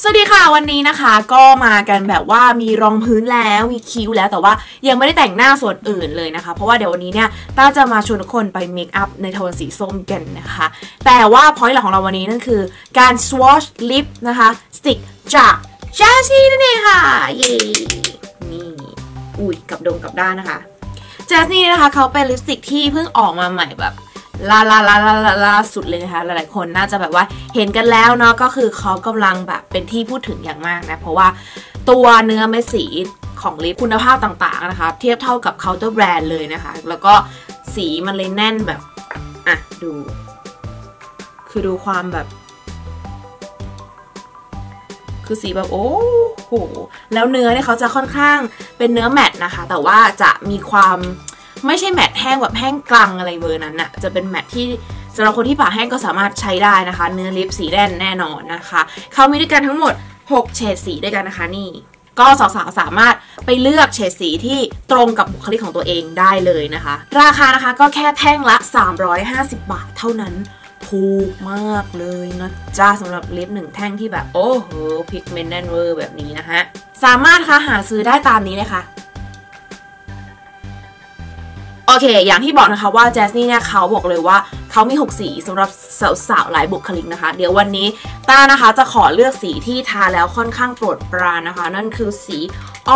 สวัสดีค่ะวันนี้นะคะก็มากันแบบว่ามีรองพื้นแล้วมีคิ้วแล้วแต่ว่ายังไม่ได้แต่งหน้าส่วนอื่นเลยนะคะ เพราะว่าเดี๋ยววันนี้เนี่ยต้าจะมาชวนทุกคนไปเมคอัพในโทนสีส้มกันนะคะ แต่ว่าพอยต์หลักของเราวันนี้นั่นคือการ swatch lip นะคะสติกจาก j a z z y นั่นเองค่ะเย้นี่อุ้ยกับดงกับด้านนะคะ j a z z y นะคะเขาเป็นลิปสติกที่เพิ่งออกมาใหม่แบบ ลาลาลาลาลาลาสุดเลยนะคะ หลายๆคนน่าจะแบบว่าเห็นกันแล้วเนาะก็คือเขากำลังแบบเป็นที่พูดถึงอย่างมากนะ เพราะว่าตัวเนื้อเม็ดสีของลิปคุณภาพต่างๆนะคะ เทียบเท่ากับเคาน์เตอร์แบรนด์เลยนะคะ แล้วก็สีมันเลยแน่นแบบ อะ ดู คือดูความแบบ คือสีแบบโอ้โห แล้วเนื้อเนี่ยเขาจะค่อนข้างเป็นเนื้อแมตต์นะคะ แต่ว่าจะมีความ ไม่ใช่แมตต์แห้งแบบแห้งกลังอะไรเบอร์นั้นนะจะเป็นแมตต์ที่สำหรับคนที่ปากแห้งก็สามารถใช้ได้นะคะ เนื้อลิปสีแดงแน่นอนนะคะเขามีด้วยกันทั้งหมด 6 เฉดสีด้วยกันนะคะนี่ก็สาวๆสามารถไปเลือกเฉดสีที่ตรงกับบุคลิกของตัวเองได้เลยนะคะ ราคานะคะก็แค่แท่งละ 350 บาทเท่านั้นถูกมากเลยนะจ้าสำหรับลิปหนึ่งแท่งที่แบบ โอ้โหพิกเมนต์แน่นเวอร์แบบนี้นะฮะสามารถค่ะหาซื้อได้ตามนี้เลยค่ะ อเค อย่างที่บอกนะคะว่าแจสนี่เนี่ยเขาบอกเลยว่าเขามี 6 สีสำหรับสาวๆหลายบุคลิกนะคะ เดี๋ยววันนี้ต้านะคะจะขอเลือกสีที่ทาแล้วค่อนข้างโปรดปรานนะคะ นั่นคือสี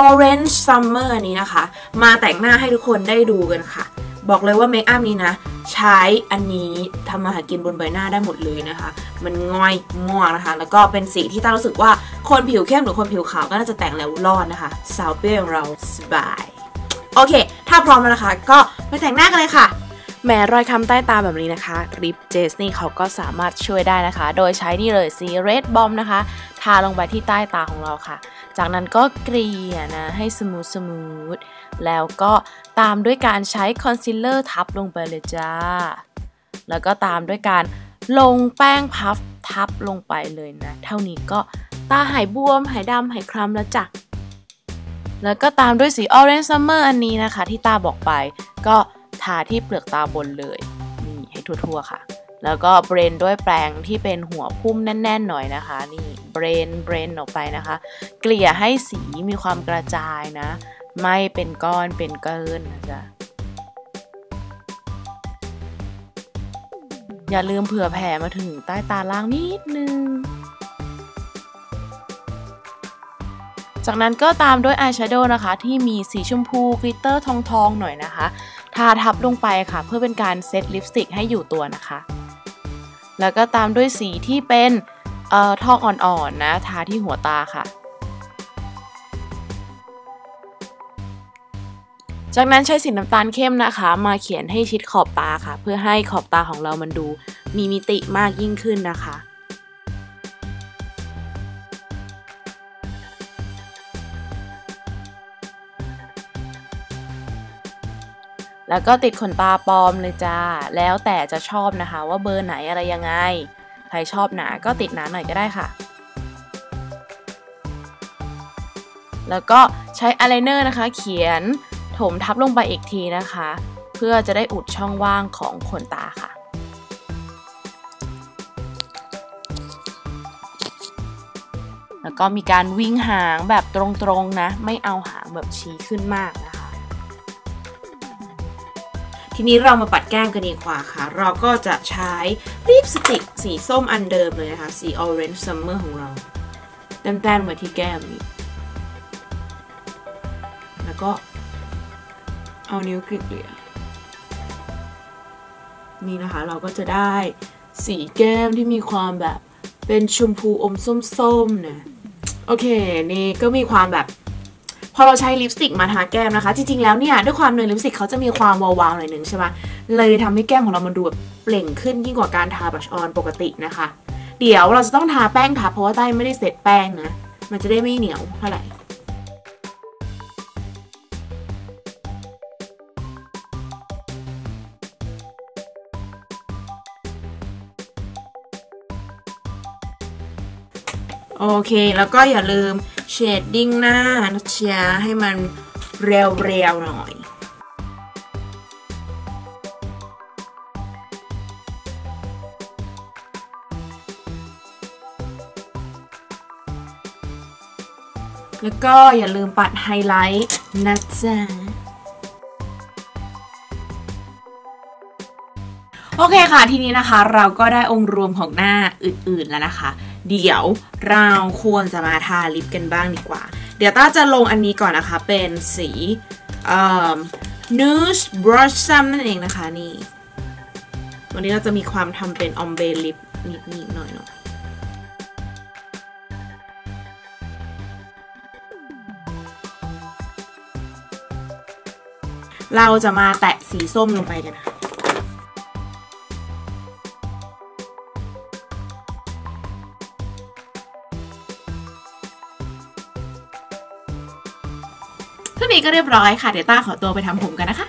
Orange Summer นี้นะคะ มาแต่งหน้าให้ทุกคนได้ดูกันค่ะ บอกเลยว่าเมคอัพนี้นะ ใช้อันนี้ทำมาหากินบนใบหน้าได้หมดเลยนะคะ มันง่อยม่วงนะคะ แล้วก็เป็นสีที่ต้ารู้สึกว่าคนผิวเข้มหรือคนผิวขาวก็น่าจะแต่งแล้วรอดนะคะ สาวเปรี้ยวของเราสบาย โอเค ถ้าพร้อมแล้วนะคะ ก็ไปแต่งหน้ากันเลยค่ะแม้รอยคำใต้ตาแบบนี้นะคะริปเจสนี่เขาก็สามารถช่วยได้นะคะ โดยใช้นี่เลยสีเรดบอมนะคะ ทาลงไปที่ใต้ตาของเราค่ะ จากนั้นก็เกลี่ยนะ ให้สมูทสมูทแล้วก็ตามด้วยการใช้คอนซีลเลอร์ทับลงไปเลยจ้า แล้วก็ตามด้วยการลงแป้งพัฟทับลงไปเลยนะ เท่านี้ก็ตาหายบวม หายดำหายคล้ำแล้วจ้ะ แล้วก็ตามด้วยสี Orange Summer อันนี้นะคะ ที่ตาบอกไป ก็ทาที่เปลือกตาบนเลยนี่ให้ทั่วๆค่ะ แล้วก็เบรนด้วยแปรงที่เป็นหัวพุ่มแน่น ๆ หน่อยนะคะ นี่เบรนเบรนออกไปนะคะ เกลี่ยให้สีมีความกระจายนะ ไม่เป็นก้อนเป็นเกินนะจ๊ะอย่าลืมเผื่อแผ่มาถึงใต้ตาล่างนิดนึง จากนั้นก็ตามด้วยอายแชโดว์นะคะ ที่มีสีชมพูกลิตเตอร์ทองทองๆหน่อยนะคะ ทาทับลงไปค่ะ เพื่อเป็นการเซตลิปสติกให้อยู่ตัวนะคะ แล้วก็ตามด้วยสีที่เป็นเอ่อทองอ่อนๆนะทาที่หัวตาค่ะ จากนั้นใช้สีน้ำตาลเข้มนะคะ มาเขียนให้ชิดขอบตาค่ะ เพื่อให้ขอบตาของเรามันดูมีมิติมากยิ่งขึ้นนะคะ แล้วก็ติดขนตาปลอมเลยจ้า แล้วแต่จะชอบนะคะว่าเบอร์ไหนอะไรยังไง ใครชอบหนาก็ติดหนาหน่อยก็ได้ค่ะ แล้วก็ใช้อายไลเนอร์นะคะ เขียนถมทับลงไปอีกทีนะคะ เพื่อจะได้อุดช่องว่างของขนตาค่ะแล้วก็มีการวิ่งหางแบบตรงๆนะ ไม่เอาหางแบบชี้ขึ้นมากนะ ทีนี้เรามาปัดแก้มกันดีกว่าค่ะ เราก็จะใช้ลิปสติกสีส้มอันเดิมเลยนะคะ สี Orange Summer ของเราแต้มๆมาที่แก้มนี้ แล้วก็เอานิ้วเกลี่ยนี่นะคะเราก็จะได้สีแก้มที่มีความแบบเป็นชมพูอมส้มๆนะโอเค นี่ก็มีความแบบ พอเราใช้ลิปสติกมาทาแก้มนะคะ จริงๆแล้วเนี่ยด้วยความเนยลิปสติกเขาจะมีความวาวๆหน่อยหนึ่งใช่ไหมเลยทำให้แก้มของเรามันดูแบบเปล่งขึ้นยิ่งกว่าการทาบัชออนปกตินะคะ เดี๋ยวเราจะต้องทาแป้งทับเพราะว่าใต้ไม่ได้เสร็จแป้งนะ มันจะได้ไม่เหนียวเท่าไหร่โอเค แล้วก็อย่าลืม เชดดิ้งหน้านะเชียให้มันเรียวๆหน่อยแล้วก็อย่าลืมปัดไฮไลท์นะจ๊ะ โอเคค่ะทีนี้นะคะ เราก็ได้องค์รวมของหน้าอื่นๆแล้วนะคะ เดี๋ยวเราควรจะมาทาลิปกันบ้างดีกว่า เดี๋ยวต้าจะลงอันนี้ก่อนนะคะ เป็นสีเอ่อ Nude Blossom นั่นเองนะคะนี่ วันนี้เราจะมีความทำเป็นออมเบลิปนิดๆหน่อยๆเราจะมาแตะสีส้มลงไปกันนะคะ เท่านี้ก็เรียบร้อยค่ะ เดี๋ยวต้าขอตัวไปทำผมกันนะคะ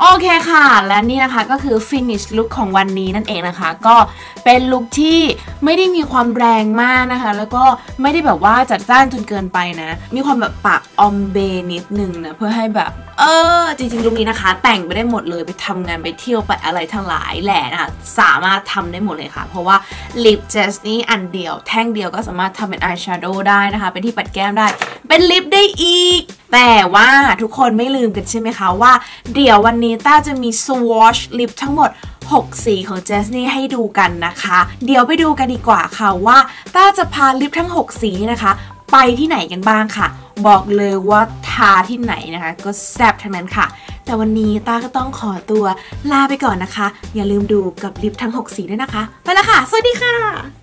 โอเคค่ะ และนี่นะคะก็คือ finish look ของวันนี้นั่นเองนะคะ ก็เป็นลุคที่ไม่ได้มีความแรงมากนะคะ แล้วก็ไม่ได้แบบว่าจัดจ้านจนเกินไปนะ มีความแบบปากออมเบนิดนึงนะเพื่อให้แบบเออจริงๆลุคนี้นะคะ แต่งไปได้หมดเลยไปทำงานไปเที่ยวไปอะไรทั้งหลายแหละนะคะสามารถทำได้หมดเลยค่ะ เพราะว่าลิปเจสนี่อันเดียว แท่งเดียวก็สามารถทำเป็นอายแชโดว์ได้นะคะ เป็นที่ปัดแก้มได้ เป็นลิปได้อีกแต่ว่าทุกคนไม่ลืมกันใช่ไหมคะว่า เดี๋ยววันนี้ต้าจะมี swatch ลิปทั้งหมด 6 สีของเจสนี่ให้ดูกันนะคะ เดี๋ยวไปดูกันดีกว่าค่ะว่าต้าจะพาลิปทั้ง 6 สีนะคะ ไปที่ไหนกันบ้างค่ะ บอกเลยว่าทาที่ไหนนะคะ ก็แซ่บทั้งนั้นค่ะ แต่วันนี้ต้าก็ต้องขอตัวลาไปก่อนนะคะ อย่าลืมดูกับลิปทั้ง 6 สีด้วยนะคะ ไปแล้วค่ะ สวัสดีค่ะ